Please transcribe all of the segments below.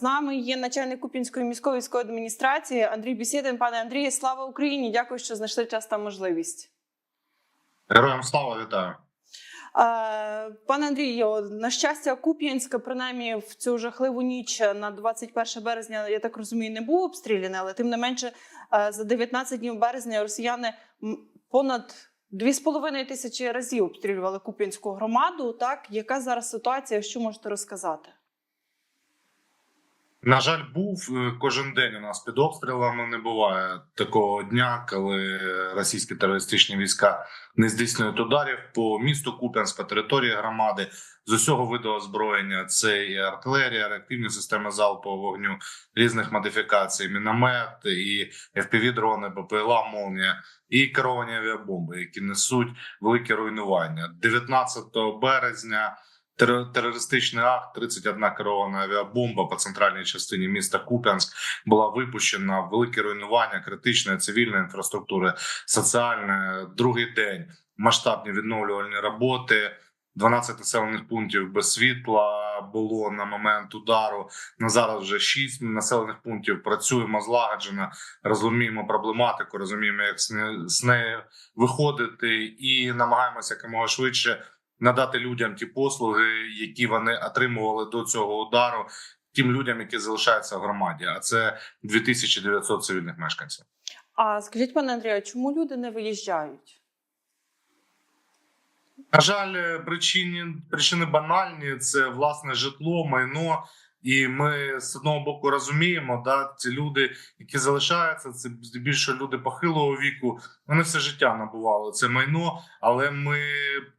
З нами є начальник Куп'янської міської військової адміністрації Андрій Бісєдин. Пане Андрію, слава Україні! Дякую, що знайшли час та можливість. Героям слава вітаю. Пане Андрію, на щастя, Куп'янськ, принаймні в цю жахливу ніч на 21 березня, я так розумію, не був обстріляний, але тим не менше за 19 днів березня росіяни понад 2,5 тисячі разів обстрілювали Куп'янську громаду. Так, яка зараз ситуація? Що можете розказати? На жаль, був е, кожен день у нас під обстрілами. Не буває такого дня, коли російські терористичні війська не здійснюють ударів по місту Куп'янськ, по території громади з усього виду озброєння. Це і артилерія, реактивні системи залпового вогню різних модифікацій, міномет, і FPV-дрони, БПЛА, молнія, і керовані авіабомби, які несуть велике руйнування. 19 березня. Тер- Терористичний акт, 31 керована авіабомба по центральній частині міста Куп'янськ була випущена. Велике руйнування критичної цивільної інфраструктури, соціальне. Другий день масштабні відновлювальні роботи. 12 населених пунктів без світла було на момент удару. На зараз вже 6 населених пунктів. Працюємо злагоджено, розуміємо проблематику, розуміємо, як з нею виходити, і намагаємося якомога швидше надати людям ті послуги, які вони отримували до цього удару, тим людям, які залишаються в громаді. А це 2900 цивільних мешканців. А скажіть, пане Андрію, чому люди не виїжджають? На жаль, причини причини банальні: це власне житло, майно. І ми з одного боку розуміємо, да, ці люди, які залишаються, це здебільшого люди похилого віку. Вони все життя набували це майно, але ми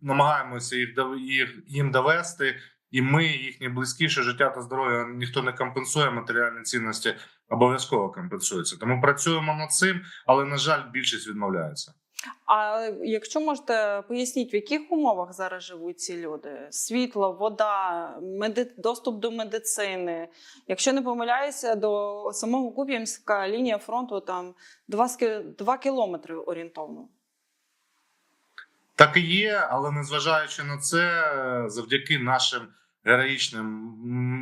намагаємося їх їм довести. І ми, їхні близькі, що життя та здоров'я ніхто не компенсує матеріальні цінності, обов'язково компенсується. Тому працюємо над цим, але на жаль, більшість відмовляється. А якщо можете поясніть, в яких умовах зараз живуть ці люди? Світло, вода, меди... доступ до медицини. Якщо не помиляюся, до самого Куп'янська лінія фронту там 2, 2 кілометри орієнтовно. Так і є, але незважаючи на це, завдяки нашим героїчним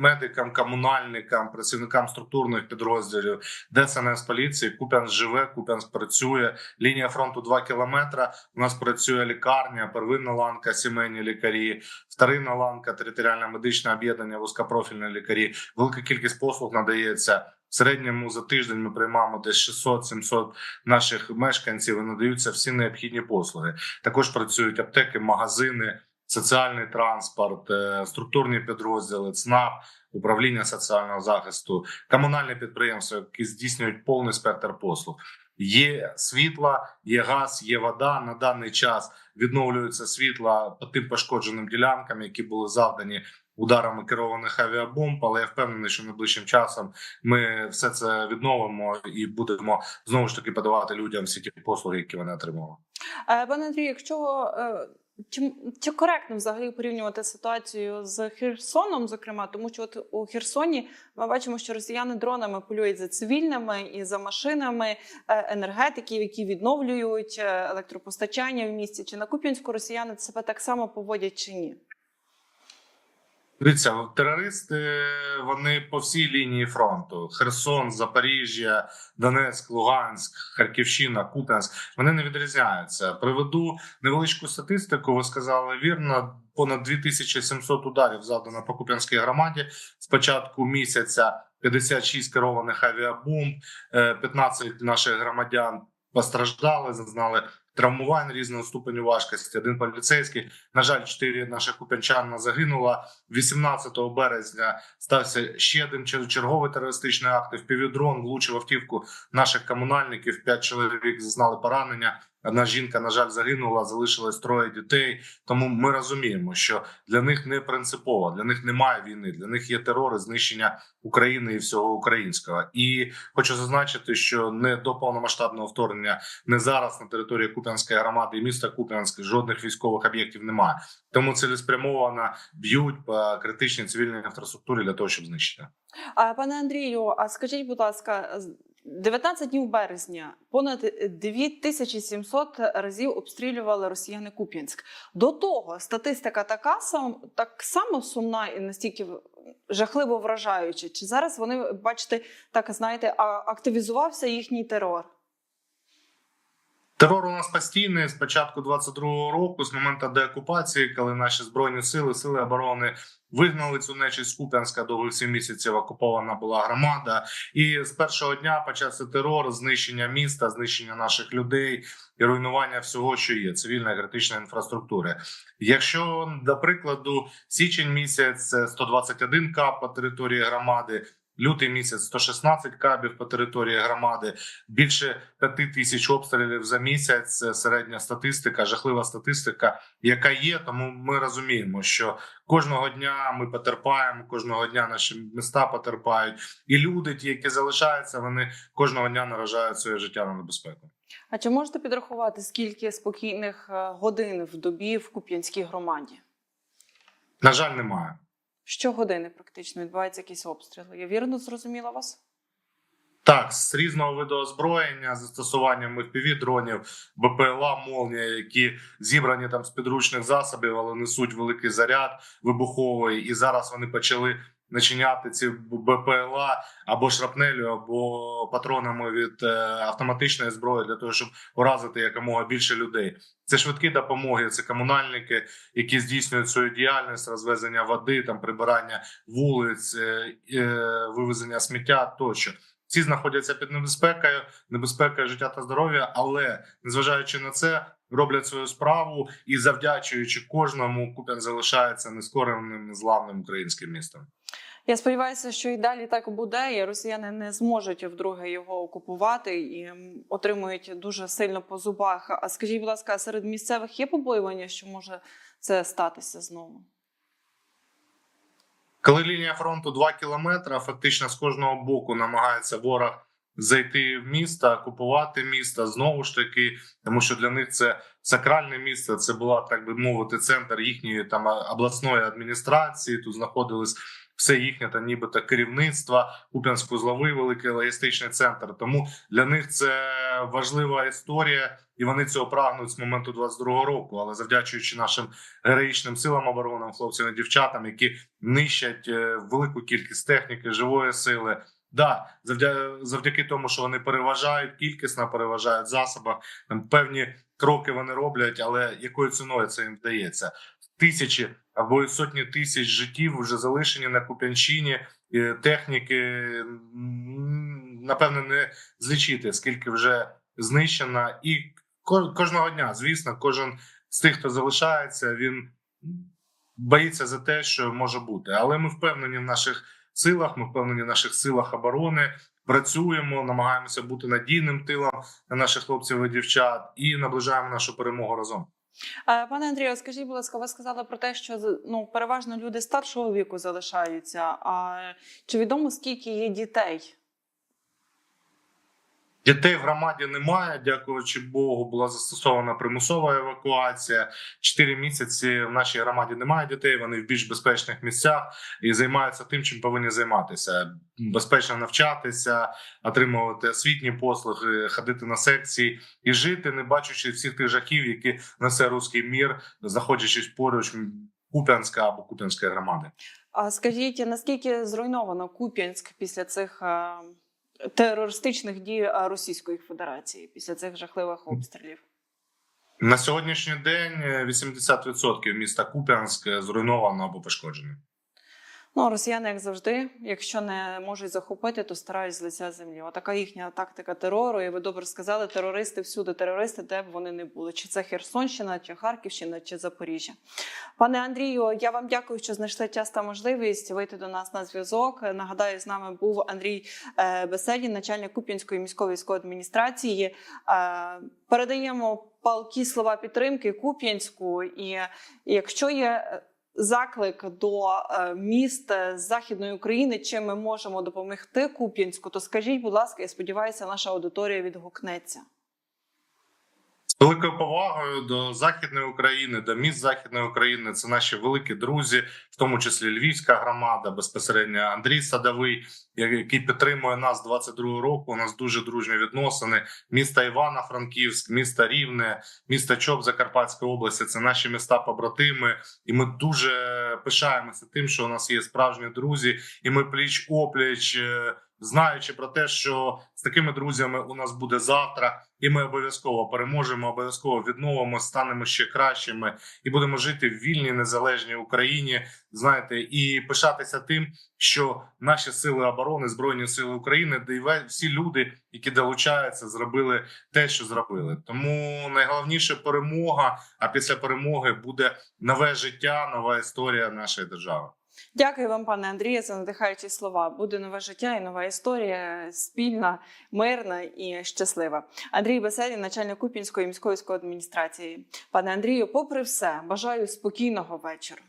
медикам, комунальникам, працівникам структурних підрозділів ДСНС поліції, Куп'янськ живе, Куп'янськ працює. Лінія фронту 2 кілометра. У нас працює лікарня, первинна ланка, сімейні лікарі, вторинна ланка, територіальне медичне об'єднання, вузькопрофільні лікарі. Велика кількість послуг надається. В середньому за тиждень ми приймаємо десь 600-700 наших мешканців і надаються всі необхідні послуги. Також працюють аптеки, магазини, соціальний транспорт, е, структурні підрозділи, ЦНАП, управління соціального захисту, комунальні підприємства, які здійснюють повний спектр послуг. Є світла, є газ, є вода. На даний час відновлюється світла по тим пошкодженим ділянкам, які були завдані ударами керованих авіабомб. Але я впевнений, що найближчим часом ми все це відновимо і будемо знову ж таки подавати людям всі ті послуги, які вони отримували. Е, Пане Андрію, якщо е, чи, чи коректно взагалі порівнювати ситуацію з Херсоном, зокрема, тому що от у Херсоні ми бачимо, що росіяни дронами полюють за цивільними і за машинами е, енергетиків, які відновлюють е, електропостачання в місті. Чи на Куп'янську росіяни себе так само поводять чи ні? Дивіться, терористи вони по всій лінії фронту: Херсон, Запоріжжя, Донецьк, Луганськ, Харківщина, Куп'янськ. Вони не відрізняються. Приведу невеличку статистику. Ви сказали вірно. Понад 2700 ударів завдано по Куп'янській громаді з початку місяця. 56 керованих авіабомб, е, 15 наших громадян постраждали, зазнали травмувань різного ступеню важкості. Один поліцейський. На жаль, чотири наших куп'янчана загинуло. 18 березня стався ще один чер- черговий терористичний акт. Впівдрон влучив автівку наших комунальників. П'ять чоловік зазнали поранення. Одна жінка, на жаль, загинула, залишилось троє дітей. Тому ми розуміємо, що для них не принципово, для них немає війни. Для них є терор, і знищення України і всього українського. І хочу зазначити, що не до повномасштабного вторгнення, не зараз на території Куп'янської громади і міста Куп'янськ жодних військових об'єктів немає. Тому цілеспрямовано б'ють по критичній цивільній інфраструктурі для того, щоб знищити. А пане Андрію, а скажіть, будь ласка, 19 днів березня понад 2700 разів обстрілювали росіяни Куп'янськ. До того статистика така так само сумна і настільки жахливо вражаюча. Чи зараз вони бачите, так знаєте, активізувався їхній терор? Терор у нас постійний з початку 22-го року, з моменту деокупації, коли наші збройні сили, сили оборони вигнали цю нечість з Куп'янська довгих 7 місяців. Окупована була громада, і з першого дня почався терор, знищення міста, знищення наших людей і руйнування всього, що є цивільної критичної інфраструктури. Якщо до прикладу, січень місяць це 121 кап по території громади. Лютий місяць 116 кабів по території громади, більше 5 тисяч обстрілів за місяць. Це середня статистика, жахлива статистика, яка є. Тому ми розуміємо, що кожного дня ми потерпаємо, кожного дня наші міста потерпають, і люди, ті, які залишаються, вони кожного дня наражають своє життя на небезпеку. А чи можете підрахувати, скільки спокійних е, годин в добі в Куп'янській громаді? На жаль, немає. Щогодини практично відбуваються якісь обстріли. Я вірно зрозуміла вас? Так, з різного виду озброєння, застосуванням fpv дронів, БПЛА, молнія, які зібрані там з підручних засобів, але несуть великий заряд вибуховий, і зараз вони почали начиняти ці БПЛА або шрапнелю, або патронами від е, автоматичної зброї для того, щоб уразити якомога більше людей. Це швидкі допомоги, це комунальники, які здійснюють свою діяльність, розвезення води, там прибирання вулиць, е, е, вивезення сміття тощо. Всі знаходяться під небезпекою, небезпекою життя та здоров'я, але незважаючи на це, роблять свою справу і завдячуючи кожному, Куп'ян залишається нескореним, незламним українським містом. Я сподіваюся, що і далі так буде, і росіяни не зможуть вдруге його окупувати і отримують дуже сильно по зубах. А скажіть, будь ласка, серед місцевих є побоювання, що може це статися знову? Коли лінія фронту 2 кілометри, фактично з кожного боку намагається ворог зайти в місто, окупувати місто знову ж таки, тому що для них це сакральне місце. Це була так би мовити центр їхньої там обласної адміністрації. Тут знаходились все їхнє та нібито керівництво, Куп'янськ-Узловий великий логістичний центр. Тому для них це важлива історія, і вони цього прагнуть з моменту 22-го року. Але завдячуючи нашим героїчним силам оборони, хлопцям і дівчатам, які нищать е, велику кількість техніки, живої сили. Да, завдя... завдяки тому, що вони переважають кількісно, переважають в засобах. Там певні кроки вони роблять, але якою ціною це їм вдається? Тисячі або сотні тисяч життів вже залишені на Куп'янщині. Техніки м, напевно не злічити, скільки вже знищено, і кожного дня, звісно, кожен з тих, хто залишається, він боїться за те, що може бути. Але ми впевнені в наших силах. Ми впевнені в наших силах оборони. Працюємо, намагаємося бути надійним тилом на наших хлопців і дівчат і наближаємо нашу перемогу разом. Пане Андрію, скажіть, будь ласка, ви сказали про те, що ну переважно люди старшого віку залишаються. А чи відомо скільки є дітей? Дітей в громаді немає. Дякуючи Богу, була застосована примусова евакуація. Чотири місяці в нашій громаді немає дітей. Вони в більш безпечних місцях і займаються тим, чим повинні займатися: безпечно навчатися, отримувати освітні послуги, ходити на секції і жити, не бачачи всіх тих жахів, які несе руський мір, знаходячись поруч Куп'янська або Куп'янської громади. А скажіть, наскільки зруйновано Куп'янськ після цих е, терористичних дій е, Російської Федерації, після цих жахливих обстрілів? На сьогоднішній день е, 80% міста Куп'янськ е, зруйновано або пошкоджено. Ну, росіяни, як завжди, якщо не можуть захопити, то старають з лиця землі. Отака їхня тактика терору. І ви добре сказали, терористи всюди, терористи, де б вони не були. Чи це Херсонщина, чи Харківщина, чи Запоріжжя. Пане Андрію, я вам дякую, що знайшли час та можливість вийти до нас на зв'язок. Нагадаю, з нами був Андрій е, Беседін, начальник Куп'янської міської військової адміністрації. Е, Передаємо палкі слова підтримки Куп'янську. І якщо є заклик до е, міст е, західної України, чим ми можемо допомогти Куп'янську, то скажіть, будь ласка, я сподіваюся, наша аудиторія відгукнеться. Великою повагою до західної України, до міст західної України. Це наші великі друзі, в тому числі Львівська громада, безпосередньо Андрій Садовий, який підтримує нас з 22 року. У нас дуже дружні відносини. Місто Івано-Франківськ, місто Рівне, місто Чоп Закарпатської області. Це наші міста побратими, і ми дуже пишаємося тим, що у нас є справжні друзі, і ми пліч опліч. Знаючи про те, що з такими друзями у нас буде завтра, і ми обов'язково переможемо, обов'язково відновимо, станемо ще кращими і будемо жити в вільній незалежній Україні. Знаєте, і пишатися тим, що наші сили оборони, збройні сили України, де всі люди, які долучаються, зробили те, що зробили. Тому найголовніше перемога. А після перемоги буде нове життя, нова історія нашої держави. Дякую вам, пане Андрію, за надихаючі слова. Буде нове життя і нова історія, спільна, мирна і щаслива. Андрій Беседін, начальник Купінської міської військової адміністрації. Пане Андрію, попри все, бажаю спокійного вечора.